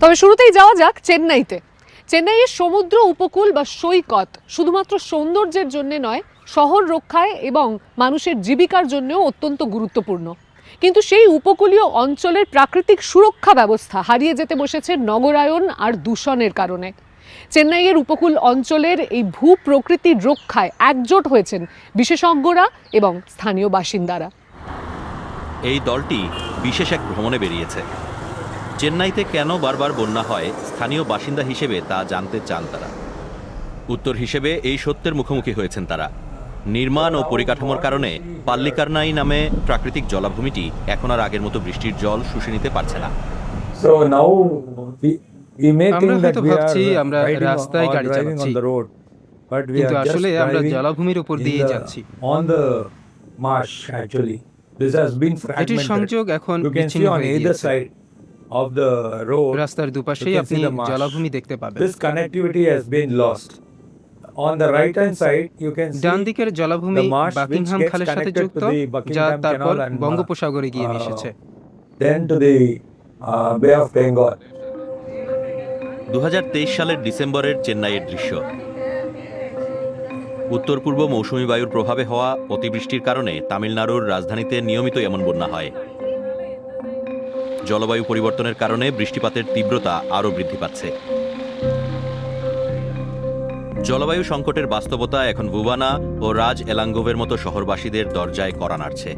তবে শুরুতেই যাওয়া যাক চেন্নাইতে। চেন্নাইয়ের সমুদ্র উপকূল বা সৈকত শুধুমাত্র সৌন্দর্যের জন্য নয়, শহর রক্ষায় এবং মানুষের জীবিকার জন্যও অত্যন্ত গুরুত্বপূর্ণ। কিন্তু সেই উপকূলীয় অঞ্চলের প্রাকৃতিক সুরক্ষা ব্যবস্থা হারিয়ে যেতে বসেছে নগরায়ন আর দূষণের কারণে। চেন্নাইয়ের উপকূল অঞ্চলের এই ভূ প্রকৃতির রক্ষায় একজোট হয়েছেন বিশেষজ্ঞরা এবং স্থানীয় বাসিন্দারা। এই দলটি বিশেষ এক ভ্রমণে বেরিয়েছে। চেন্নাইতে কেন বারবার বন্যা হয় স্থানীয় বাসিন্দা হিসেবে তা জানতে চান তারা। উত্তর হিসেবে এই সত্যের মুখোমুখি হয়েছেন তারা। নির্মাণ ও পরিকাঠামোর কারণে পাল্লিকারনাই নামে প্রাকৃতিক জলাভূমিটি এখন আর আগের মতো বৃষ্টির জল শুষে নিতে পারছে না। আমরা হয়তো ভাবছি আমরা রাস্তায় গাড়ি চালাচ্ছি। কিন্তু আসলে আমরা জলাভূমির উপর দিয়েই যাচ্ছি। এটির সংযোগ এখন বিচ্ছিন্ন হয়ে গিয়েছে। অফ রাস্তার দুপাশেই আপনি জলাভূমি দেখতে পাবেন। ডান দিকের জলাভূমি বাকিংহাম খালের সাথে যুক্ত যা তারপর বঙ্গোপসাগরে গিয়ে মিশেছে। দেন টু দি সালের ডিসেম্বরের চেন্নাইয়ের দৃশ্য। উত্তর পূর্ব মৌসুমী বায়ুর প্রভাবে হওয়া অতিবৃষ্টির কারণে তামিলনাড়ুর রাজধানীতে নিয়মিত এমন বন্যা হয়। জলবায়ু পরিবর্তনের কারণে বৃষ্টিপাতের তীব্রতা আরও বৃদ্ধি পাচ্ছে। জলবায়ু সংকটের বাস্তবতা এখন ভুবানা ও রাজ এলাঙ্গোভের মতো শহরবাসীদের দরজায় করা নাড়ছে।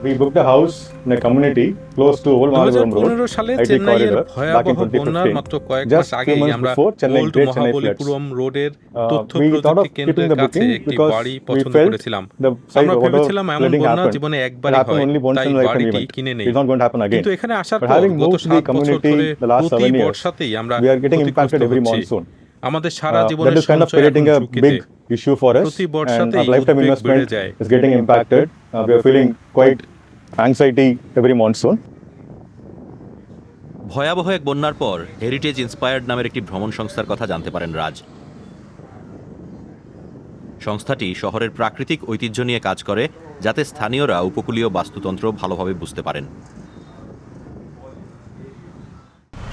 We booked a house in a community close to Old Road. সালে IT চেন্নাইয়ের corridor, back ভয়াবহ in 2015. বন্যার মাত্র কয়েক মাস Just few আগেই months আমরা before, Chennai old Great Chennai Mahabalipuram রোডের তথ্য Uh, we thought প্রযুক্তি of কেন্দ্রের keeping the কাছে booking একটি because বাড়ি we পছন্দ felt করেছিলাম the site আমরা whatever ভেবেছিলাম এমন flooding বন্যা happened, জীবনে একবারই হয় only once তাই in a lifetime বাড়িটি event. কিনে নেই It's not going to happen again. কিন্তু এখানে আসার পর গত সাত বছর ধরে প্রতি বর্ষাতেই আমরা we are getting ক্ষতিগ্রস্ত impacted every হচ্ছি। monsoon. আমাদের সারা Uh, জীবনের সঞ্চয় এখন ঝুঁকিতে issue for us and our lifetime investment is getting impacted. Uh, we are feeling quite anxiety every monsoon. ভয়াবহ এক বন্যার পর হেরিটেজ ইন্সপায়ার্ড নামের একটি ভ্রমণ সংস্থার কথা জানতে পারেন রাজ সংস্থাটি শহরের প্রাকৃতিক ঐতিহ্য নিয়ে কাজ করে যাতে স্থানীয়রা উপকূলীয় বাস্তুতন্ত্র ভালোভাবে বুঝতে পারেন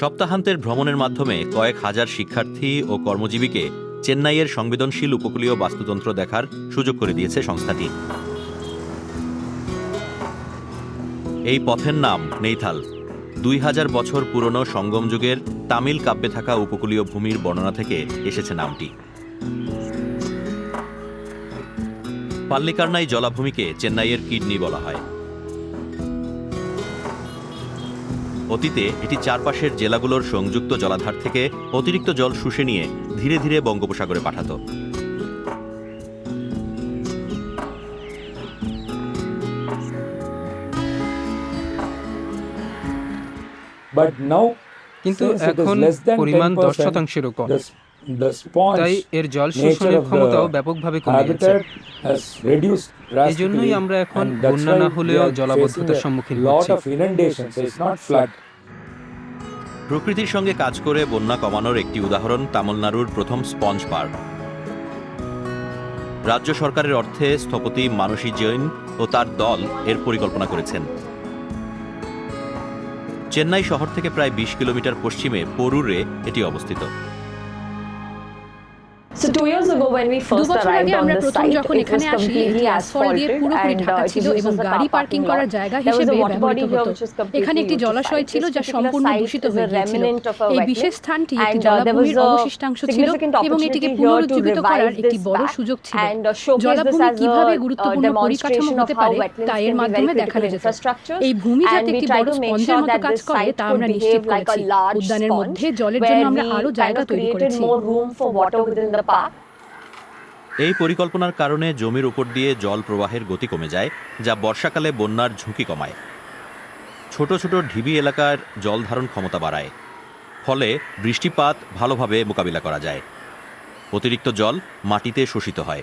সপ্তাহান্তের ভ্রমণের মাধ্যমে কয়েক হাজার শিক্ষার্থী ও কর্মজীবীকে চেন্নাইয়ের সংবেদনশীল উপকূলীয় বাস্তুতন্ত্র দেখার সুযোগ করে দিয়েছে সংস্থাটি। এই পথের নাম নেইথাল। দুই হাজার বছর পুরনো সঙ্গম যুগের তামিল কাব্যে থাকা উপকূলীয় ভূমির বর্ণনা থেকে এসেছে নামটি। পাল্লিকারনাই জলাভূমিকে চেন্নাইয়ের কিডনি বলা হয়। অতীতে এটি চারপাশের জেলাগুলোর সংযুক্ত জলাধার থেকে অতিরিক্ত জল শুষে নিয়ে ধীরে ধীরে বঙ্গোপসাগরে পাঠাতো। কিন্তু এখন পরিমাণ দশ 10%, শতাংশেরও কম তাই এর জল শোষণের ক্ষমতাও ব্যাপকভাবে কমে গেছে। এই জন্যই আমরা এখন বন্যা না হলেও জলাবদ্ধতার সম্মুখীন হচ্ছি. প্রকৃতির সঙ্গে কাজ করে বন্যা কমানোর একটি উদাহরণ তামিলনাড়ুর প্রথম স্পঞ্জ পার্ক। রাজ্য সরকারের অর্থে স্থপতি মানসী জৈন ও তার দল এর পরিকল্পনা করেছেন। চেন্নাই শহর থেকে প্রায় বিশ কিলোমিটার পশ্চিমে পরুরে এটি অবস্থিত। When we first arrived on the site, it was completely asphalted and uh, it ছিল এবং গাড়ি পার্কিং করার. জায়গা হিসেবে ব্যবহৃত হতো এখানে একটি জলাশয়. ছিল যা সম্পূর্ণ দূষিত হয়ে গিয়েছিল এই. বিশেষ স্থানটি একটি uh, জলাভূমির অবশিষ্টাংশ ছিল এবং এটিকে পুনরুজ্জীবিত করার একটি বড় সুযোগ ছিল uh, জলাভূমি কীভাবে uh, গুরুত্বপূর্ণ পরিকাঠামো হতে পারে তা এর মাধ্যমে দেখানো যেত. এই ভূমি যাতে একটি বড় স্পঞ্জের মতো কাজ করে তা আমরা নিশ্চিত করেছি উদ্যানের মধ্যে জলের জন্য আমরা আরও জায়গা তৈরি করেছি এই পরিকল্পনার কারণে জমির উপর দিয়ে জল প্রবাহের গতি কমে যায়, যা বর্ষাকালে বন্যার ঝুঁকি কমায়। ছোট ছোট ঢিবি এলাকার জল ধারণ ক্ষমতা বাড়ায়, ফলে বৃষ্টিপাত ভালোভাবে মোকাবিলা করা যায়। অতিরিক্ত জল মাটিতে শোষিত হয়।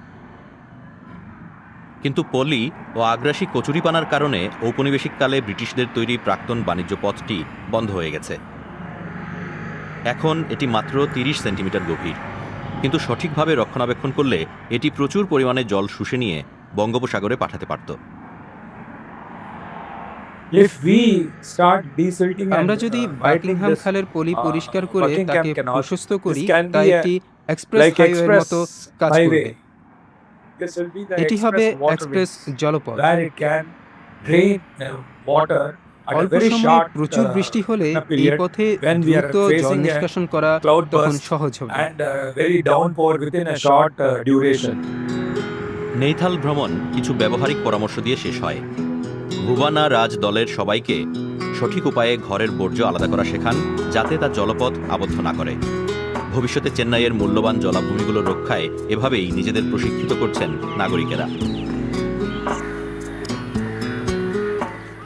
কিন্তু পলি ও আগ্রাসী কচুরিপানার কারণে ঔপনিবেশিককালে ব্রিটিশদের তৈরি প্রাক্তন বাণিজ্য পথটি বন্ধ হয়ে গেছে। এখন এটি মাত্র তিরিশ সেন্টিমিটার গভীর। কিন্তু সঠিকভাবে রক্ষণাবেক্ষণ করলে এটি প্রচুর পরিমাণে জল শুষে নিয়ে বঙ্গোপসাগরে পাঠাতে পারত। আমরা যদি uh, this, খালের পলি uh, পরিষ্কার করে তাকে প্রশস্ত করি তা একটি এক্সপ্রেস হাইওয়ের মতো কাজ করবে highway. This will be the এটি হবে এক্সপ্রেস জলপথ অল্প সময়ে প্রচুর uh, বৃষ্টি হলে এই পথে দ্রুত জল নিষ্কাশন করা তখন সহজ হবে। uh. নেইথাল ভ্রমণ কিছু ব্যবহারিক পরামর্শ দিয়ে শেষ হয়। ভুবানা রাজ দলের সবাইকে সঠিক উপায়ে ঘরের বর্জ্য আলাদা করা শেখান যাতে তা জলপথ আবদ্ধ না করে। ভবিষ্যতে চেন্নাইয়ের মূল্যবান জলাভূমিগুলো রক্ষায় এভাবেই নিজেদের প্রশিক্ষিত করছেন নাগরিকেরা।